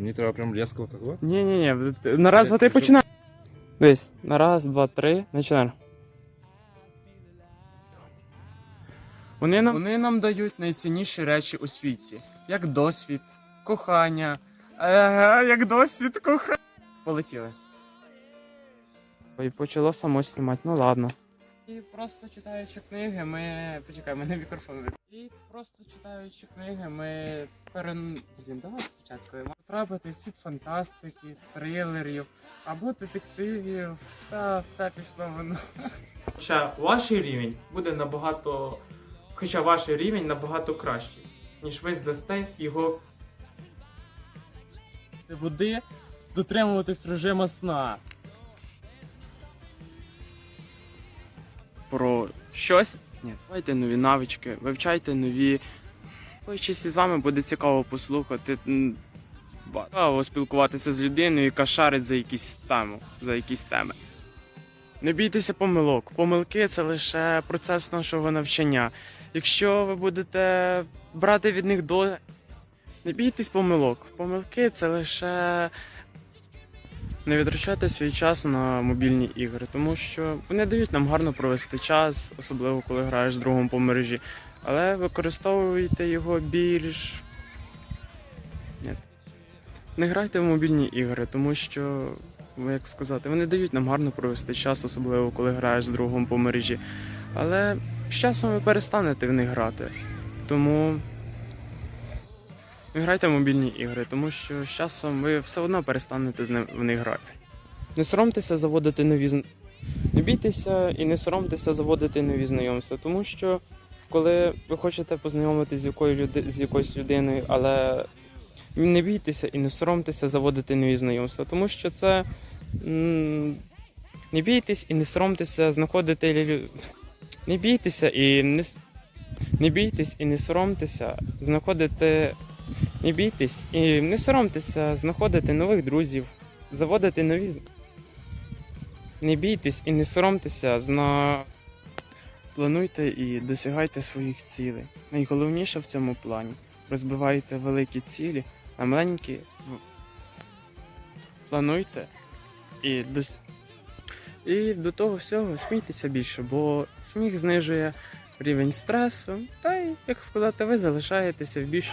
Мені треба прям різко такого. Ні, ні, ні. На раз, два, три починай. Дивись, на раз, два, три, починаємо. Вони нам, вони нам дають найцінніші речі у світі, як досвід, кохання. Ага, як досвід кохання. Полетіли. І почало само знімати, ну ладно. І просто читаючи книги, ми. Почекай, мене мікрофон. І просто читаючи книги, ми перен. Блін, давай спочатку. Потрапити в світ фантастики, трилерів або детективів, та все пішло воно. Хоча ваш рівень буде набагато. Хоча ваш рівень набагато кращий, ніж ви здасте його. Води дотримуватись режиму сна. Про щось? Ні, давайте нові навички, вивчайте нові. Хочеться з вами буде цікаво послухати. Цікаво спілкуватися з людиною, яка шарить за якісь тему, за якісь теми. Не бійтеся помилок. Помилки це лише процес нашого навчання. Якщо ви будете брати від них до. Не бійтесь помилок. Помилки це лише не витрачайте свій час на мобільні ігри, тому що вони дають нам гарно провести час, особливо коли граєш з другом по мережі. Але використовуйте його більш. Ні. Не грайте в мобільні ігри, тому що, як сказати, вони дають нам гарно провести час, особливо коли граєш з другом по мережі. Але з часом ви перестанете в них грати. Тому грайте в мобільні ігри, тому що з часом ви все одно перестанете з ним в них грати. Не соромтеся заводити нові Не бійтеся і не соромтеся заводити нові знайомства, тому що коли ви хочете познайомитися з якою люди... з якоюсь людиною, але не бійтеся і не соромтеся заводити нові знайомства, тому що це не бійтесь і не соромтеся знаходити не бійтеся і не не бійтесь і не соромтеся знаходити не бійтесь і не соромтеся знаходити нових друзів, заводити нові. Не бійтесь і не соромтеся зна. Плануйте і досягайте своїх цілей. Найголовніше в цьому плані розбивайте великі цілі на маленькі. Плануйте і дос... І до того всього смійтеся більше, бо сміх знижує рівень стресу, та й, як сказати, ви залишаєтеся в більш